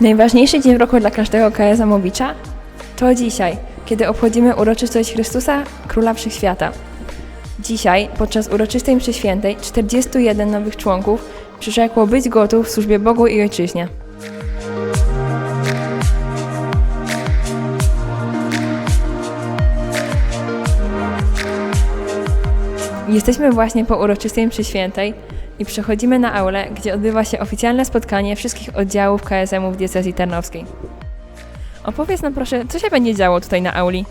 Najważniejszy dzień w roku dla każdego KSM-owicza to dzisiaj, kiedy obchodzimy uroczystość Chrystusa, Króla Wszechświata. Dzisiaj, podczas uroczystej mszy świętej, 41 nowych członków przyrzekło być gotów w służbie Bogu i Ojczyźnie. Jesteśmy właśnie po uroczystej mszy świętej i przechodzimy na aulę, gdzie odbywa się oficjalne spotkanie wszystkich oddziałów KSM-u w diecezji tarnowskiej. Opowiedz nam proszę, co się będzie działo tutaj na auli?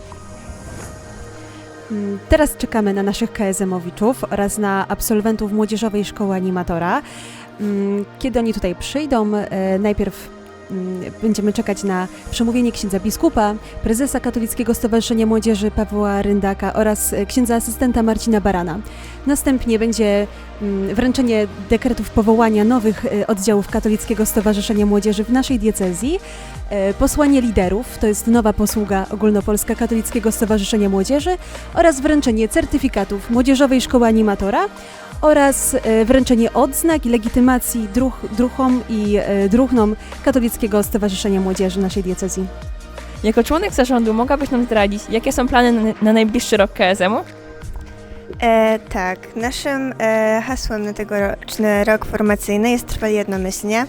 Mm, Teraz czekamy na naszych KSM-owiczów oraz na absolwentów Młodzieżowej Szkoły Animatora. Mm, Kiedy oni tutaj przyjdą, e, najpierw będziemy czekać na przemówienie księdza biskupa, prezesa Katolickiego Stowarzyszenia Młodzieży Pawła Ryndaka oraz e, księdza asystenta Marcina Barana. Następnie będzie mm, wręczenie dekretów powołania nowych e, oddziałów Katolickiego Stowarzyszenia Młodzieży w naszej diecezji, e, posłanie liderów, to jest nowa posługa ogólnopolska Katolickiego Stowarzyszenia Młodzieży oraz wręczenie certyfikatów Młodzieżowej Szkoły Animatora oraz e, wręczenie odznak i legitymacji druh, druhom i e, druhnom Katolickiego Stowarzyszenia Młodzieży naszej diecezji. Jako członek zarządu mogłabyś nam zdradzić, jakie są plany na, na najbliższy rok KSM-u? E, tak, naszym e, hasłem na tegoroczny rok formacyjny jest Trwali Jednomyślnie.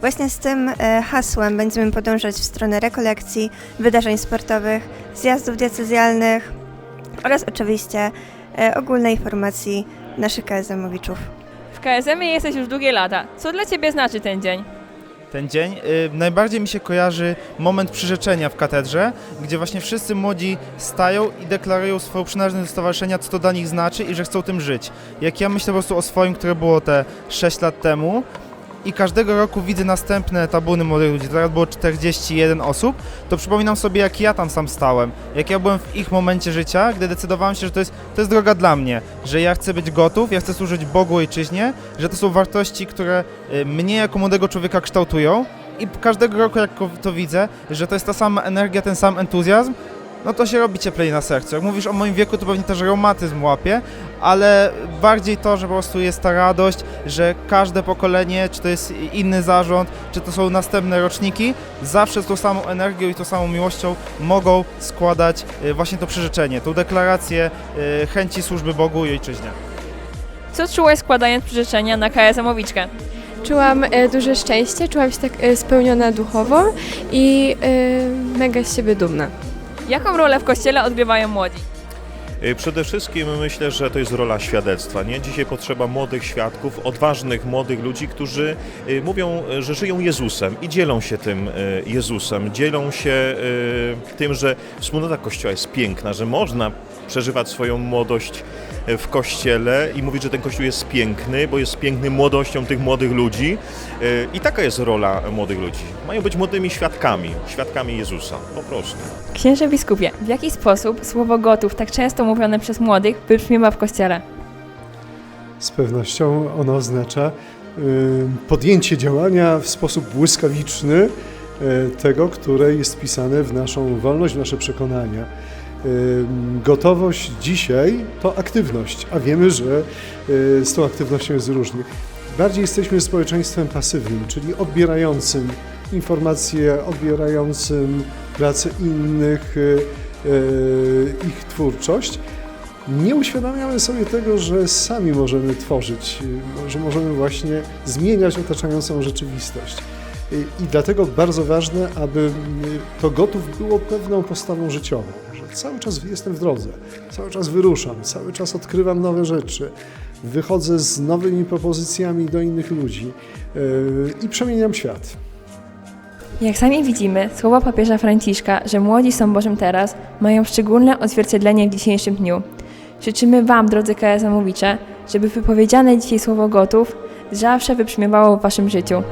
Właśnie z tym e, hasłem będziemy podążać w stronę rekolekcji, wydarzeń sportowych, zjazdów diecezjalnych oraz oczywiście e, ogólnej formacji naszych KSM-owiczów. W KSM-ie jesteś już długie lata. Co dla Ciebie znaczy ten dzień? ten dzień. Y, najbardziej mi się kojarzy moment przyrzeczenia w katedrze, gdzie właśnie wszyscy młodzi stają i deklarują swoją przynależność do stowarzyszenia, co to dla nich znaczy i że chcą tym żyć. Jak ja myślę po prostu o swoim, które było te 6 lat temu i każdego roku widzę następne tabuny młodych ludzi, teraz było 41 osób, to przypominam sobie, jak ja tam sam stałem, jak ja byłem w ich momencie życia, gdy decydowałem się, że to jest, to jest droga dla mnie, że ja chcę być gotów, ja chcę służyć Bogu ojczyźnie, że to są wartości, które y, mnie jako młodego człowieka kształtują. I każdego roku, jak to widzę, że to jest ta sama energia, ten sam entuzjazm, no to się robi cieplej na sercu. Jak mówisz o moim wieku, to pewnie też reumatyzm łapie, ale bardziej to, że po prostu jest ta radość, że każde pokolenie, czy to jest inny zarząd, czy to są następne roczniki, zawsze z tą samą energią i tą samą miłością mogą składać y, właśnie to przyrzeczenie, tą deklarację y, chęci służby Bogu i ojczyźnie. Co czułeś składając przyrzeczenia na KSM-owiczkę? Czułam e, duże szczęście, czułam się tak e, spełniona duchowo i e, mega z siebie dumna. Jaką rolę w kościele odgrywają młodzi? Y, Przede wszystkim myślę, że to jest rola świadectwa. Nie? Dzisiaj potrzeba młodych świadków, odważnych młodych ludzi, którzy y, mówią, że żyją Jezusem i dzielą się tym y, Jezusem. Dzielą się tym, że wspólnota Kościoła jest piękna, że można przeżywać swoją młodość w Kościele i mówić, że ten Kościół jest piękny, bo jest piękny młodością tych młodych ludzi. I taka jest rola młodych ludzi. Mają być młodymi świadkami, świadkami Jezusa, po prostu. Księże biskupie, w jaki sposób słowo gotów, tak często mówione przez młodych, wybrzmiewa w kościele? Z pewnością ono oznacza y, podjęcie działania w sposób błyskawiczny y, tego, które jest pisane w naszą wolność, w nasze przekonania. Y, Gotowość dzisiaj to aktywność, a wiemy, że y, z tą aktywnością jest różnie. Bardziej jesteśmy społeczeństwem pasywnym, czyli odbierającym informacje, odbierającym pracę innych, y, ich twórczość. Nie uświadamiamy sobie tego, że sami możemy tworzyć, y, że możemy właśnie zmieniać otaczającą rzeczywistość. Y, I dlatego bardzo ważne, aby to gotów było pewną postawą życiową, że cały czas jestem w drodze, cały czas wyruszam, cały czas odkrywam nowe rzeczy, wychodzę z nowymi propozycjami do innych ludzi i przemieniam świat. Jak sami widzimy, słowa papieża Franciszka, że młodzi są Bożym teraz, mają szczególne odzwierciedlenie w dzisiejszym dniu. Życzymy Wam, drodzy KSM-owicze, żeby wypowiedziane dzisiaj słowo gotów zawsze wybrzmiewało w Waszym życiu.